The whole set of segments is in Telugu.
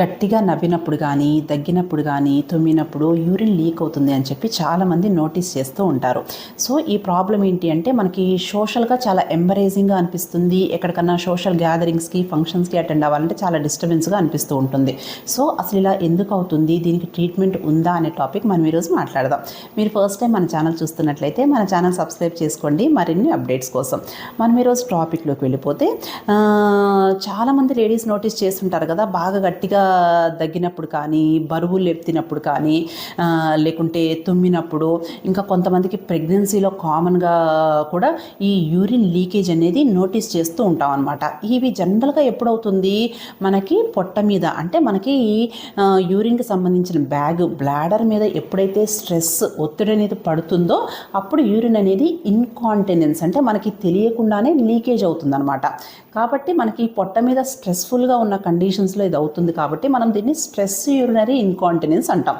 గట్టిగా నవ్వినప్పుడు కానీ దగ్గినప్పుడు కానీ తుమ్మినప్పుడు యూరిన్ లీక్ అవుతుంది అని చెప్పి చాలామంది నోటీస్ చేస్తూ ఉంటారు. సో ఈ ప్రాబ్లం ఏంటి అంటే మనకి సోషల్గా చాలా ఎంబరేజింగ్గా అనిపిస్తుంది. ఎక్కడికన్నా సోషల్ గ్యాదరింగ్స్కి ఫంక్షన్స్కి అటెండ్ అవ్వాలంటే చాలా డిస్టర్బెన్స్గా అనిపిస్తూ ఉంటుంది. సో అసలు ఇలా ఎందుకు అవుతుంది? దీనికి ట్రీట్మెంట్ ఉందా అనే టాపిక్ మనం ఈరోజు మాట్లాడదాం. మీరు ఫస్ట్ టైం మన ఛానల్ చూస్తున్నట్లయితే మన ఛానల్ సబ్స్క్రైబ్ చేసుకోండి. మరిన్ని అప్డేట్స్ కోసం మనం ఈరోజు టాపిక్లోకి వెళ్ళిపోతే చాలామంది లేడీస్ నోటీస్ చేస్తుంటారు కదా బాగా గట్టిగా దగ్గినప్పుడు కానీ బరువులు లెప్తినప్పుడు కానీ లేకుంటే తుమ్మినప్పుడు ఇంకా కొంతమందికి ప్రెగ్నెన్సీలో కామన్గా కూడా ఈ యూరిన్ లీకేజ్ అనేది నోటీస్ చేస్తూ ఉంటాం అనమాట ఇవి జనరల్గా ఎప్పుడవుతుంది? మనకి పొట్ట మీద అంటే మనకి యూరిన్కి సంబంధించిన బ్యాగ్ బ్లాడర్ మీద ఎప్పుడైతే స్ట్రెస్ ఒత్తిడి అనేది పడుతుందో అప్పుడు యూరిన్ అనేది ఇన్కాంటినెన్స్ అంటే మనకి తెలియకుండానే లీకేజ్ అవుతుందన్నమాట. కాబట్టి మనకి పొట్ట మీద స్ట్రెస్ఫుల్గా ఉన్న కండిషన్స్లో ఇది అవుతుంది కాబట్టి కాబట్టి మనం దీన్ని స్ట్రెస్ యూరినరీ ఇన్కాంటినెన్స్ అంటాం.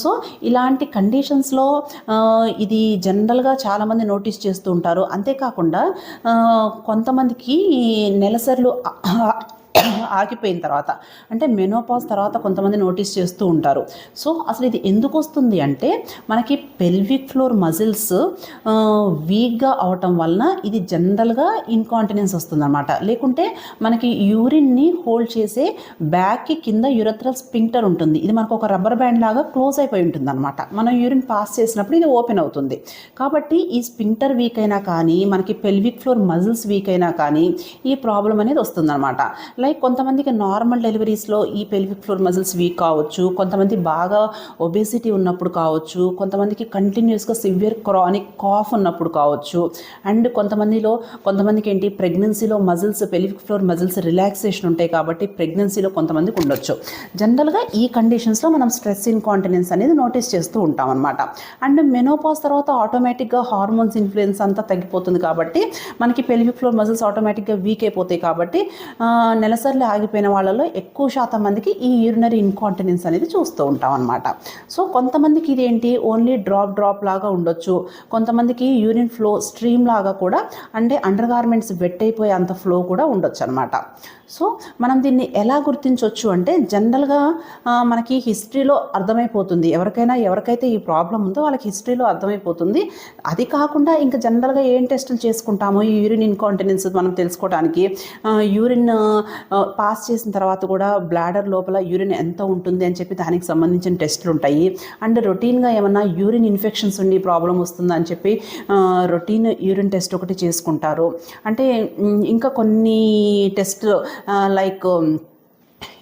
సో ఇలాంటి కండిషన్స్లో ఇది జనరల్గా చాలామంది నోటీస్ చేస్తూ ఉంటారు. అంతేకాకుండా కొంతమందికి నెలసర్లు ఆగిపోయిన తర్వాత అంటే మెనోపాజ్ తర్వాత కొంతమంది నోటీస్ చేస్తూ ఉంటారు. సో అసలు ఇది ఎందుకు వస్తుంది అంటే మనకి పెల్విక్ ఫ్లోర్ మజిల్స్ వీక్గా అవటం వలన ఇది జనరల్గా ఇన్కాంటినెన్స్ వస్తుందన్నమాట. లేకుంటే మనకి యూరిన్ని హోల్డ్ చేసే బ్యాక్కి కింద యూరత్రల్ స్పింక్టర్ ఉంటుంది. ఇది మనకు ఒక రబ్బర్ బ్యాండ్ లాగా క్లోజ్ అయిపోయి ఉంటుంది అనమాట మనం యూరిన్ పాస్ చేసినప్పుడు ఇది ఓపెన్ అవుతుంది. కాబట్టి ఈ స్పింక్టర్ వీక్ అయినా కానీ మనకి పెల్విక్ ఫ్లోర్ మజిల్స్ వీక్ అయినా కానీ ఈ ప్రాబ్లం అనేది వస్తుందన్నమాట. లైక్ కొంతమందికి నార్మల్ డెలివరీస్లో ఈ పెల్విక్ ఫ్లోర్ మజిల్స్ వీక్ కావచ్చు కొంతమంది బాగా ఒబేసిటీ ఉన్నప్పుడు కావచ్చు కొంతమందికి కంటిన్యూస్గా సివియర్ క్రానిక్ కాఫ్ ఉన్నప్పుడు కావచ్చు. అండ్ కొంతమందిలో కొంతమందికి ఏంటి ప్రెగ్నెన్సీలో muscles pelvic floor muscles relaxation ఉంటాయి కాబట్టి ప్రెగ్నెన్సీలో కొంతమందికి ఉండొచ్చు. జనరల్గా ఈ కండిషన్స్లో మనం స్ట్రెస్ ఇన్కాంటినెన్స్ అనేది నోటీస్ చేస్తూ ఉంటాం అనమాట అండ్ మెనోపాస్ తర్వాత ఆటోమేటిక్గా హార్మోన్స్ ఇన్ఫ్లుయెన్స్ అంతా తగ్గిపోతుంది కాబట్టి మనకి పెల్విక్ ఫ్లోర్ మజిల్స్ ఆటోమేటిక్గా వీక్ అయిపోతాయి కాబట్టి నెల నెలసరిలో ఆగిపోయిన వాళ్ళలో ఎక్కువ శాతం మందికి ఈ యూరినరీ ఇన్కాంటినెన్స్ అనేది చూస్తూ ఉంటాం అనమాట సో కొంతమందికి ఇదేంటి? ఓన్లీ డ్రాప్ డ్రాప్ లాగా ఉండొచ్చు. కొంతమందికి యూరిన్ ఫ్లో స్ట్రీమ్ లాగా కూడా అంటే అండర్ గార్మెంట్స్ వెట్ అయిపోయే అంత ఫ్లో కూడా ఉండొచ్చు అనమాట సో మనం దీన్ని ఎలా గుర్తించవచ్చు అంటే జనరల్గా మనకి హిస్టరీలో అర్థమైపోతుంది. ఎవరికైనా ఎవరికైతే ఈ ప్రాబ్లం ఉందో వాళ్ళకి హిస్టరీలో అర్థమైపోతుంది. అది కాకుండా ఇంకా జనరల్గా ఏం టెస్టులు చేసుకుంటాము? ఈ యూరిన్ ఇన్కాంటినెన్స్ మనం తెలుసుకోవడానికి యూరిన్ పాస్ చేసిన తర్వాత కూడా బ్లాడర్ లోపల యూరిన్ ఎంత ఉంటుంది అని చెప్పి దానికి సంబంధించిన టెస్టులు ఉంటాయి. అండ్ రొటీన్గా ఏమన్నా యూరిన్ ఇన్ఫెక్షన్స్ ఉండి ప్రాబ్లం వస్తుందని అని చెప్పి రొటీన్ యూరిన్ టెస్ట్ ఒకటి చేసుకుంటారు. అంటే ఇంకా కొన్ని టెస్ట్ లైక్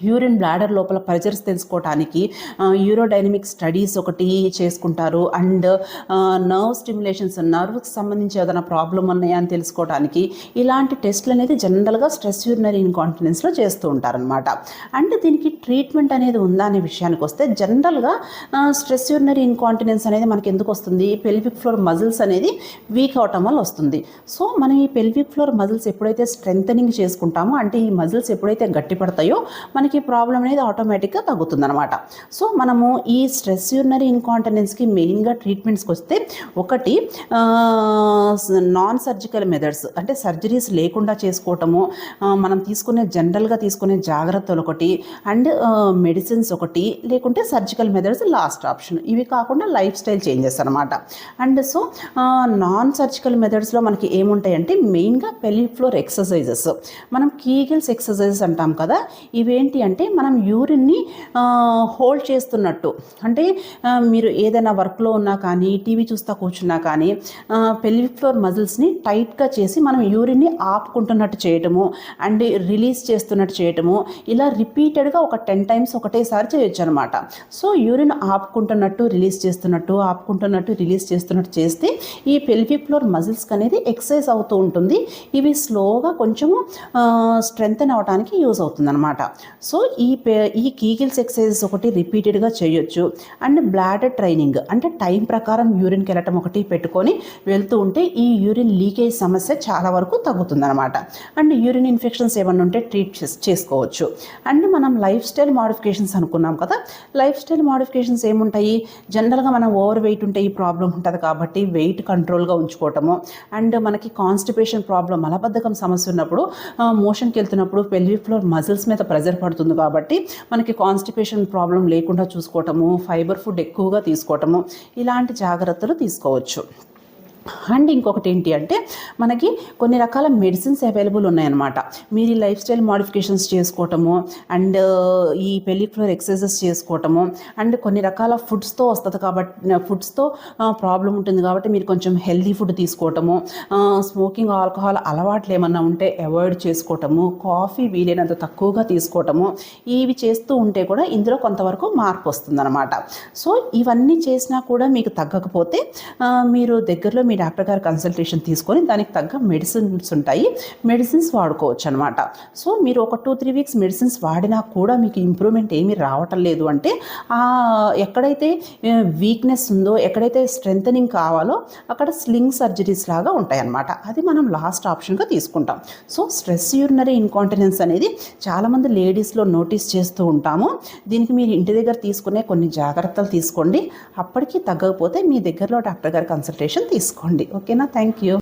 యూరిన్ బ్లాడర్ లోపల ప్రెజర్స్ తెలుసుకోవటానికి యూరోడైనమిక్ స్టడీస్ ఒకటి చేసుకుంటారు. అండ్ నర్వ్ స్టిమ్యులేషన్స్ నర్వ్కి సంబంధించి ఏదైనా ప్రాబ్లం ఉన్నాయా అని తెలుసుకోవడానికి ఇలాంటి టెస్ట్లు అనేది జనరల్గా స్ట్రెస్ యూరినరీ ఇన్కాంటినెన్స్లో చేస్తూ ఉంటారనమాట అండ్ దీనికి ట్రీట్మెంట్ అనేది ఉందా అనే విషయానికి వస్తే జనరల్గా స్ట్రెస్ యూరినరీ ఇన్కాంటినెన్స్ అనేది మనకి ఎందుకు వస్తుంది? పెల్విక్ ఫ్లోర్ మజిల్స్ అనేది వీక్ అవటం వల్ల వస్తుంది. సో మనం ఈ పెల్విక్ ఫ్లోర్ మజిల్స్ ఎప్పుడైతే స్ట్రెంథనింగ్ చేసుకుంటామో అంటే ఈ మజిల్స్ ఎప్పుడైతే గట్టిపడతాయో మనకి ప్రాబ్లం అనేది ఆటోమేటిక్గా తగ్గుతుందనమాట సో మనము ఈ స్ట్రెస్ యూరినరీ ఇన్కాంటినెన్స్కి మెయిన్గా ట్రీట్మెంట్స్కి వస్తే ఒకటి నాన్ సర్జికల్ మెథడ్స్ అంటే సర్జరీస్ లేకుండా చేసుకోవటము మనం తీసుకునే జనరల్గా తీసుకునే జాగ్రత్తలు ఒకటి అండ్ మెడిసిన్స్ ఒకటి లేకుంటే సర్జికల్ మెథడ్స్ లాస్ట్ ఆప్షన్ ఇవి కాకుండా లైఫ్ స్టైల్ చేంజెస్ అనమాట అండ్ సో నాన్ సర్జికల్ మెథడ్స్లో మనకి ఏముంటాయంటే మెయిన్గా పెల్విక్ ఫ్లోర్ ఎక్సర్సైజెస్ మనం కీగిల్స్ ఎక్సర్సైజెస్ అంటాం కదా ఇవేంటి ఏంటి అంటే మనం యూరిన్ని హోల్డ్ చేస్తున్నట్టు. అంటే మీరు ఏదైనా వర్క్లో ఉన్నా కానీ టీవీ చూస్తా కూర్చున్నా కానీ పెల్విక్ ఫ్లోర్ మజిల్స్ని టైట్గా చేసి మనం యూరిన్ని ఆపుకుంటున్నట్టు చేయటము అండ్ రిలీజ్ చేస్తున్నట్టు చేయటము ఇలా రిపీటెడ్గా ఒక టెన్ టైమ్స్ ఒకటేసారి చేయొచ్చు అనమాట సో యూరిన్ ఆపుకుంటున్నట్టు రిలీజ్ చేస్తున్నట్టు ఆపుకుంటున్నట్టు రిలీజ్ చేస్తున్నట్టు చేస్తే ఈ పెల్విక్ ఫ్లోర్ మజిల్స్కి అనేది ఎక్సర్సైజ్ అవుతూ ఉంటుంది. ఇవి స్లోగా కొంచెము స్ట్రెంగ్తన్ అవడానికి యూజ్ అవుతుంది అనమాట సో ఈ పే ఈ కీగిల్స్ ఎక్సర్సైజెస్ ఒకటి రిపీటెడ్గా చేయొచ్చు. అండ్ బ్లాడర్ ట్రైనింగ్ అంటే టైం ప్రకారం యూరిన్కి వెళ్ళటం ఒకటి పెట్టుకొని వెళ్తూ ఉంటే ఈ యూరిన్ లీకేజ్ సమస్య చాలా వరకు తగ్గుతుందన్నమాట. అండ్ యూరిన్ ఇన్ఫెక్షన్స్ ఏమన్నా ఉంటే ట్రీట్ చేసుకోవచ్చు. అండ్ మనం లైఫ్ స్టైల్ మాడిఫికేషన్స్ అనుకున్నాం కదా లైఫ్ స్టైల్ మాడిఫికేషన్స్ ఏముంటాయి? జనరల్గా మనం ఓవర్ వెయిట్ ఉంటే ఈ ప్రాబ్లం ఉంటుంది కాబట్టి వెయిట్ కంట్రోల్గా ఉంచుకోవటము. అండ్ మనకి కాన్స్టిపేషన్ ప్రాబ్లం మలబద్ధకం సమస్య ఉన్నప్పుడు మోషన్కి వెళ్తున్నప్పుడు పెల్వి ఫ్లోర్ మజిల్స్ మీద ప్రెజర్ పడుతుంది కాబట్టి మనకి కాన్స్టిపేషన్ ప్రాబ్లం లేకుండా చూసుకోవటము ఫైబర్ ఫుడ్ ఎక్కువగా తీసుకోవటము ఇలాంటి జాగ్రత్తలు తీసుకోవచ్చు. అండ్ ఇంకొకటి ఏంటి అంటే మనకి కొన్ని రకాల మెడిసిన్స్ అవైలబుల్ ఉన్నాయన్నమాట. మీరు ఈ లైఫ్ స్టైల్ మాడిఫికేషన్స్ చేసుకోవటము అండ్ ఈ పెళ్ళిఫ్లోర్ ఎక్సర్సైజెస్ చేసుకోవటము అండ్ కొన్ని రకాల ఫుడ్స్తో వస్తుంది కాబట్టి ఫుడ్స్తో ప్రాబ్లం ఉంటుంది కాబట్టి మీరు కొంచెం హెల్దీ ఫుడ్ తీసుకోవటము స్మోకింగ్ ఆల్కహాల్ అలవాట్లు ఏమన్నా ఉంటే అవాయిడ్ చేసుకోవటము కాఫీ వీలైనంత తక్కువగా తీసుకోవటము ఇవి చేస్తూ ఉంటే కూడా ఇందులో కొంతవరకు మార్పు వస్తుందన్నమాట. సో ఇవన్నీ చేసినా కూడా మీకు తగ్గకపోతే మీరు దగ్గరలో మీ డాక్టర్ గారి కన్సల్టేషన్ తీసుకొని దానికి తగ్గ మెడిసిన్స్ ఉంటాయి. మెడిసిన్స్ వాడుకోవచ్చు అనమాట సో మీరు ఒక టూ త్రీ వీక్స్ మెడిసిన్స్ వాడినా కూడా మీకు ఇంప్రూవ్మెంట్ ఏమీ రావటం లేదు అంటే ఎక్కడైతే వీక్నెస్ ఉందో ఎక్కడైతే స్ట్రెంథనింగ్ కావాలో అక్కడ స్లింగ్ సర్జరీస్ లాగా ఉంటాయన్నమాట. అది మనం లాస్ట్ ఆప్షన్గా తీసుకుంటాం. సో స్ట్రెస్ యూరినరీ ఇన్కాంటినెన్స్ అనేది చాలామంది లేడీస్లో నోటీస్ చేస్తూ ఉంటాము. దీనికి మీరు ఇంటి దగ్గర తీసుకునే కొన్ని జాగ్రత్తలు తీసుకోండి. అప్పటికి తగ్గకపోతే మీ దగ్గరలో డాక్టర్ గారి కన్సల్టేషన్ తీసుకోండి. ಮಾಡ್ಕೊಂಡು ಓಕೆನಾ ಥ್ಯಾಂಕ್ ಯು